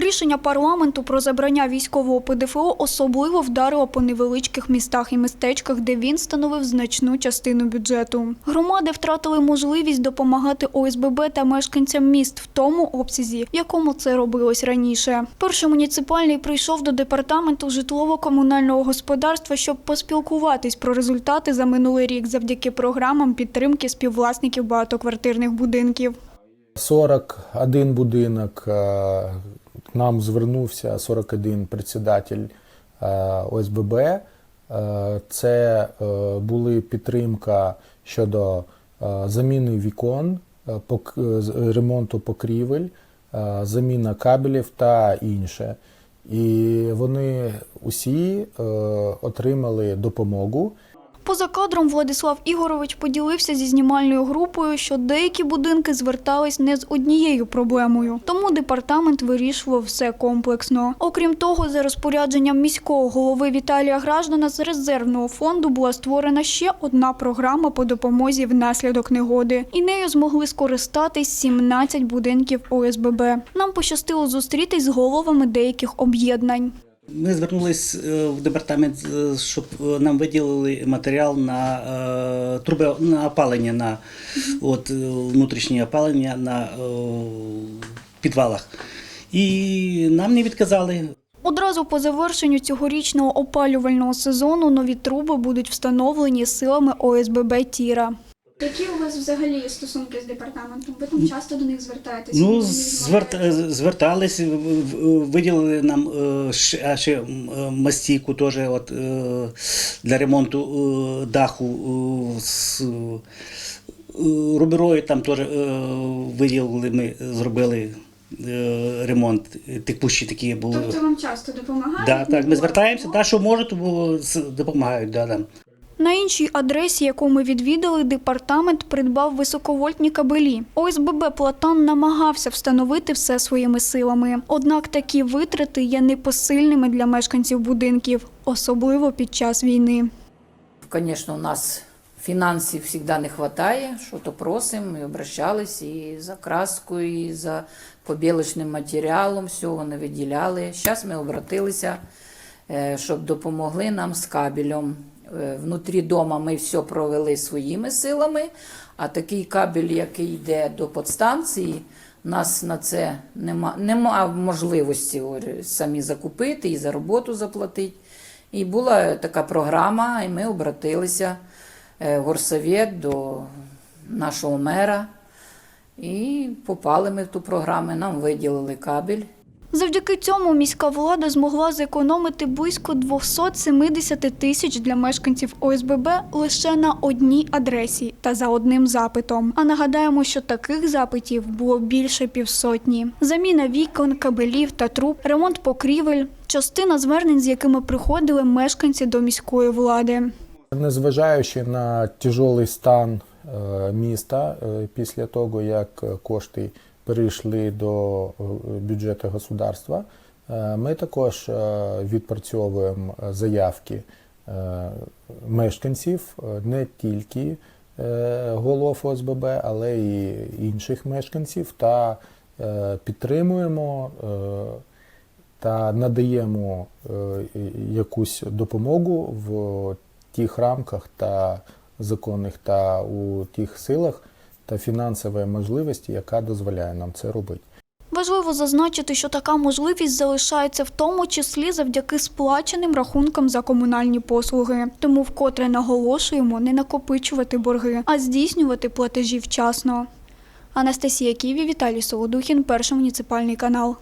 Рішення парламенту про забрання військового ПДФО особливо вдарило по невеличких містах і містечках, де він становив значну частину бюджету. Громади втратили можливість допомагати ОСББ та мешканцям міст в тому обсязі, в якому це робилось раніше. Перший муніципальний прийшов до департаменту житлово-комунального господарства, щоб поспілкуватись про результати за минулий рік завдяки програмам підтримки співвласників багатоквартирних будинків. 41 будинок е, нам звернувся 41 председатель е, ОСББ. Е, Це е, були підтримка щодо заміни вікон, ремонту покрівель, заміна кабелів та інше. І вони усі отримали допомогу. Поза кадром Владислав Ігорович поділився зі знімальною групою, що деякі будинки звертались не з однією проблемою, тому департамент вирішував все комплексно. Окрім того, за розпорядженням міського голови Віталія Граждана з резервного фонду була створена ще одна програма по допомозі внаслідок негоди, і нею змогли скористатись 17 будинків ОСББ. Нам пощастило зустрітись з головами деяких об'єднань. Ми звернулись е, в департамент, е, щоб е, нам виділили матеріал на труби на опалення, на от, внутрішнє опалення на підвалах. І нам не відказали. Одразу по завершенню цьогорічного опалювального сезону нові труби будуть встановлені силами ОСББ Тіра. Які у вас взагалі стосунки з департаментом? Ви там часто до них звертаєтесь? Ну, зверт, е, звертались, виділили нам е, ще, ще е, мастіку теж от, е, для ремонту даху з руберою там теж виділили, ми зробили ремонт. Текущі такі були. Тобто вам часто допомагають? Да, так, ми звертаємося, да, що можуть, бо допомагають. Да, да. На іншій адресі, яку ми відвідали, департамент придбав високовольтні кабелі. ОСББ Платан намагався встановити все своїми силами. Однак такі витрати є непосильними для мешканців будинків, особливо під час війни. Конечно, у нас финансов всегда не хватает, что-то просим, и обращались и за краску, и за побілочним матеріалом, все вони виділяли. Зараз ми обратилися, е, щоб допомогли нам з кабелем. Е, Внутрі дома ми все провели своїми силами, а такий кабель, який йде до подстанції, нас на це нема, нема можливості самі закупити і за роботу заплатити. І була така програма, і ми обратилися е, в горсовет до нашого мера. І попали ми в ту програму, нам виділили кабель. Завдяки цьому міська влада змогла зекономити близько 270 тисяч для мешканців ОСББ лише на одній адресі та за одним запитом. А нагадаємо, що таких запитів було більше півсотні: заміна вікон, кабелів та труб, ремонт покрівель, частина звернень, з якими приходили мешканці до міської влади. Незважаючи на тяжелий стан е, міста е, після того, як кошти перейшли до е, бюджету государства, е, ми також е, відпрацьовуємо заявки мешканців, не тільки голов ОСББ, але й інших мешканців, та підтримуємо та надаємо якусь допомогу в тих рамках та законних та у тих силах та фінансової можливості, яка дозволяє нам це робити. Важливо зазначити, що така можливість залишається в тому числі завдяки сплаченим рахункам за комунальні послуги. Тому вкотре наголошуємо не накопичувати борги, а здійснювати платежі вчасно. Анастасія Ківі, Віталій Солодухін, перший муніципальний канал.